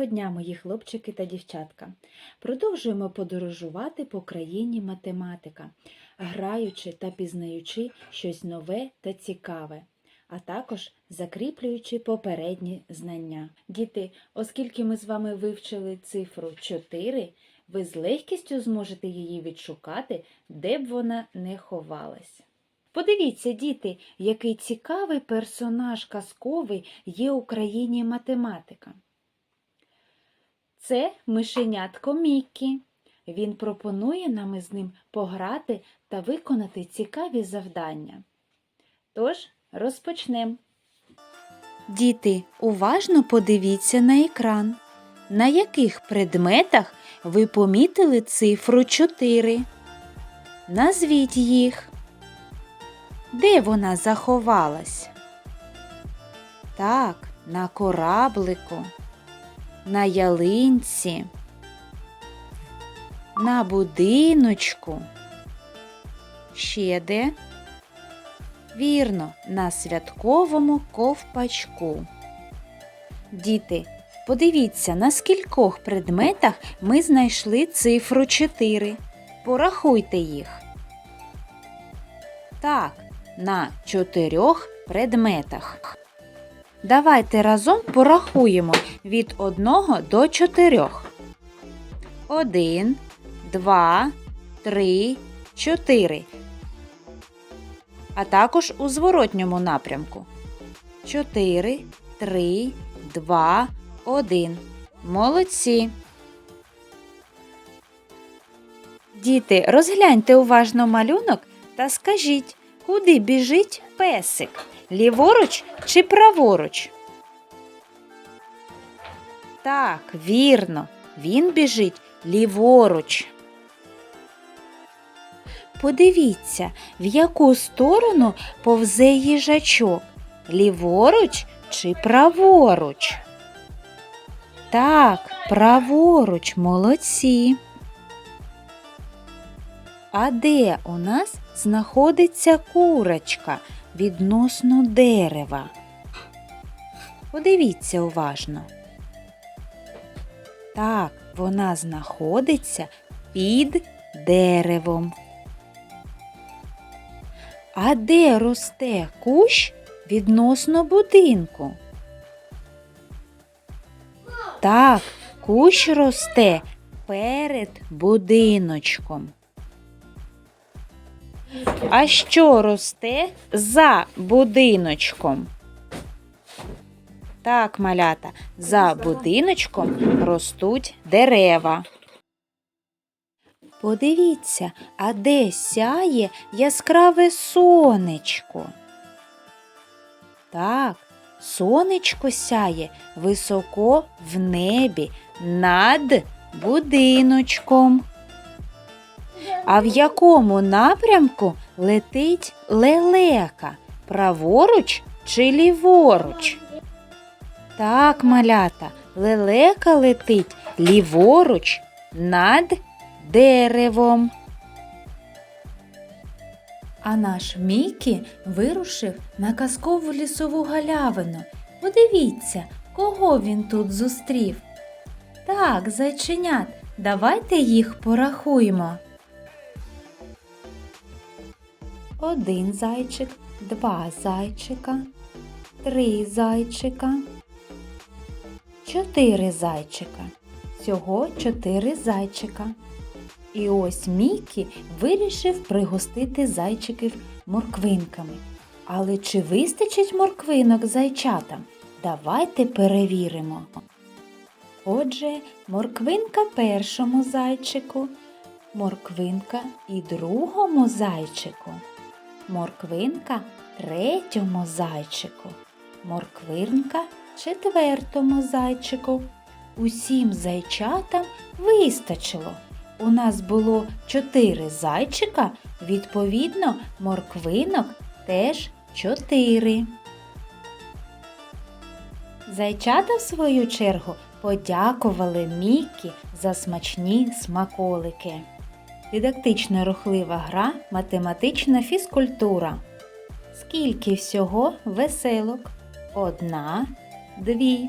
Доброго дня, мої хлопчики та дівчатка! Продовжуємо подорожувати по країні математика, граючи та пізнаючи щось нове та цікаве, а також закріплюючи попередні знання. Діти, оскільки ми з вами вивчили цифру 4, ви з легкістю зможете її відшукати, де б вона не ховалась. Подивіться, діти, який цікавий персонаж казковий є у країні математика. Це мишенятко Міккі. Він пропонує нам із ним пограти та виконати цікаві завдання. Тож, розпочнемо. Діти, уважно подивіться на екран. На яких предметах ви помітили цифру 4? Назвіть їх. Де вона заховалась? Так, на кораблику на ялинці, на будиночку. Ще де? Вірно, на святковому ковпачку. Діти, подивіться, на скількох предметах ми знайшли цифру 4. Порахуйте їх. Так, на чотирьох предметах. Давайте разом порахуємо від 1 до 4. 1, 2, 3, 4. А також у зворотньому напрямку. 4, 3, 2, 1. Молодці. Діти, розгляньте уважно малюнок та скажіть, куди біжить песик? Ліворуч чи праворуч? Так, вірно, він біжить ліворуч. Подивіться, в яку сторону повзе їжачок ліворуч чи праворуч? Так, праворуч, молодці. А де у нас знаходиться курочка відносно дерева? Подивіться уважно. Так, вона знаходиться під деревом. А де росте кущ відносно будинку? Так, кущ росте перед будиночком. А що росте за будиночком? Так, малята, за будиночком ростуть дерева. Подивіться, а де сяє яскраве сонечко? Так, сонечко сяє високо в небі над будиночком. А в якому напрямку летить лелека? Праворуч чи ліворуч? Так, малята, лелека летить ліворуч над деревом. А наш Мікі вирушив на казкову лісову галявину. Подивіться, кого він тут зустрів. Так, зайченят, давайте їх порахуємо. Один зайчик, два зайчика, три зайчика, чотири зайчика. Всього чотири зайчика. І ось Мікі вирішив пригостити зайчиків морквинками. Але чи вистачить морквинок зайчатам? Давайте перевіримо. Отже, морквинка першому зайчику, морквинка і другому зайчику, морквинка третьому зайчику, морквинка четвертому зайчику. Усім зайчатам вистачило. У нас було чотири зайчика, відповідно, морквинок теж чотири. Зайчата, в свою чергу, подякували Мікі за смачні смаколики. Дидактично рухлива гра математична фізкультура. Скільки всього веселок? Одна, дві.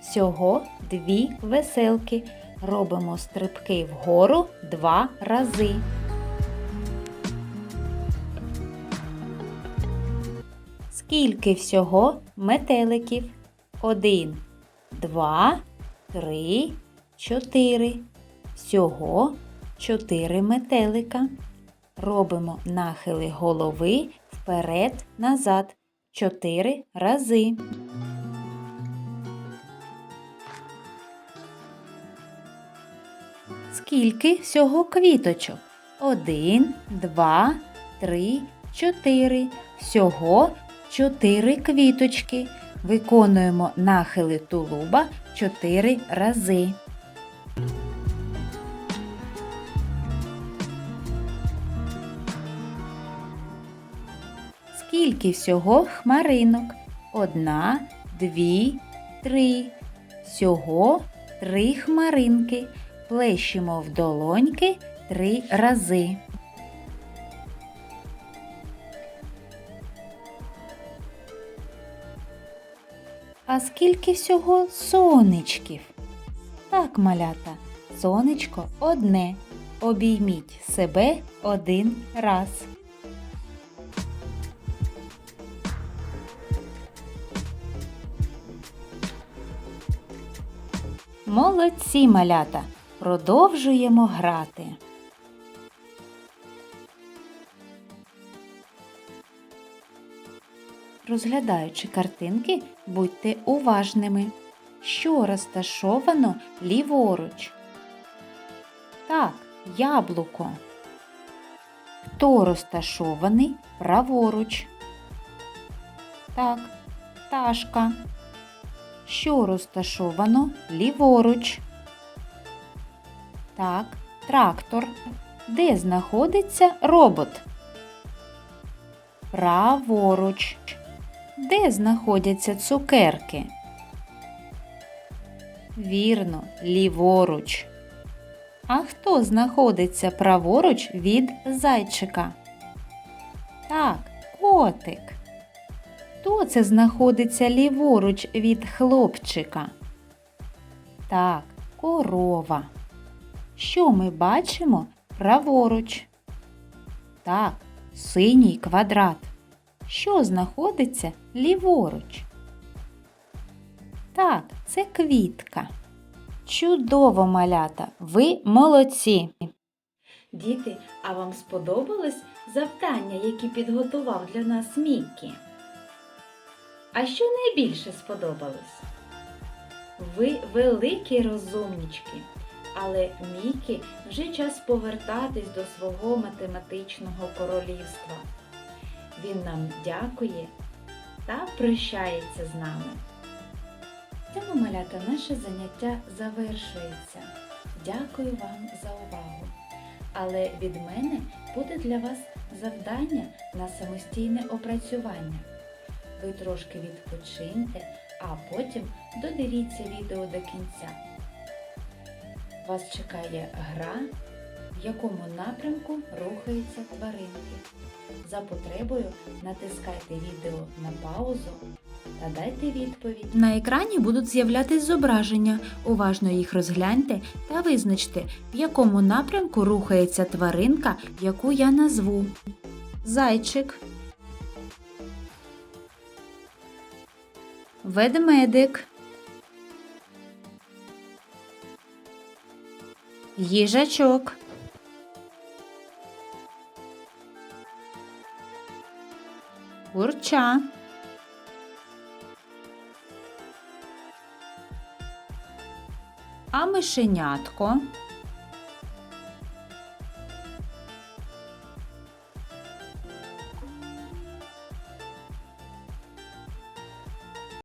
Всього дві веселки. Робимо стрибки вгору два рази. Скільки всього метеликів? Один, два, три, чотири. Всього чотири метелика. Робимо нахили голови вперед, назад. Чотири рази. Скільки всього квіточок? Один, два, три, чотири. Всього чотири квіточки. Виконуємо нахили тулуба чотири рази. Скільки всього хмаринок? Одна, дві, три. Всього три хмаринки. Плещемо в долоньки три рази. А скільки всього сонечків? Так, малята, сонечко одне. Обійміть себе один раз. Молодці, малята! Продовжуємо грати. Розглядаючи картинки, будьте уважними. Що розташовано ліворуч? Так, яблуко. Хто розташований праворуч? Так, пташка. Що розташовано ліворуч? Так, трактор. Де знаходиться робот? Праворуч. Де знаходяться цукерки? Вірно, ліворуч. А хто знаходиться праворуч від зайчика? Так, котик. Хто це знаходиться ліворуч від хлопчика? Так, корова. Що ми бачимо праворуч? Так, синій квадрат. Що знаходиться ліворуч? Так, це квітка. Чудово, малята! Ви молодці! Діти, а вам сподобалось завдання, які підготував для нас Мікі? А що найбільше сподобалось? Ви великі розумнички, але Мікі вже час повертатись до свого математичного королівства. Він нам дякує та прощається з нами. Цьому малята наше заняття завершується. Дякую вам за увагу. Але від мене буде для вас завдання на самостійне опрацювання. Ви трошки відпочиньте, а потім додивіться відео до кінця. Вас чекає гра, в якому напрямку рухаються тваринки. За потребою натискайте відео на паузу та дайте відповідь. На екрані будуть з'являтись зображення. Уважно їх розгляньте та визначте, в якому напрямку рухається тваринка, яку я назву. Зайчик. Ведмедик. Їжачок. Курча. А мишенятко.